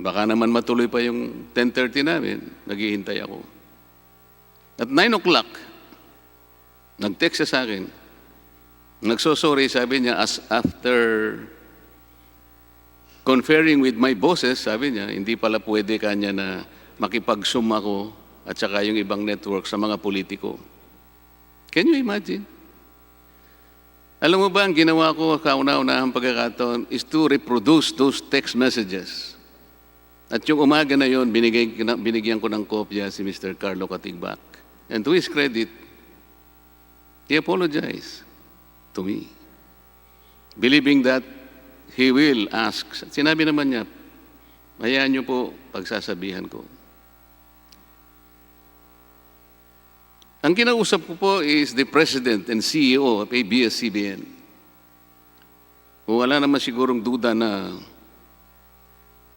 Baka naman matuloy pa yung 10.30 namin. Naghihintay ako. At 9 o'clock, nag-text siya sa akin. Nagsosorry, sabi niya, as after conferring with my bosses, sabi niya, hindi pala pwede kanya na makipag-zoom ako at saka yung ibang network sa mga politiko. Can you imagine? Alam mo ba, ang ginawa ko kauna-unahang pagkakataon is to reproduce those text messages. At yung umaga na yon, binigay, binigyan ko ng kopya si Mr. Carlo Katigbak. And to his credit, he apologized to me. Believing that he will ask. Sinabi naman niya, hayaan niyo po pagsasabihan ko. Ang kinausap ko po is the President and CEO of ABS-CBN. Wala naman sigurong duda na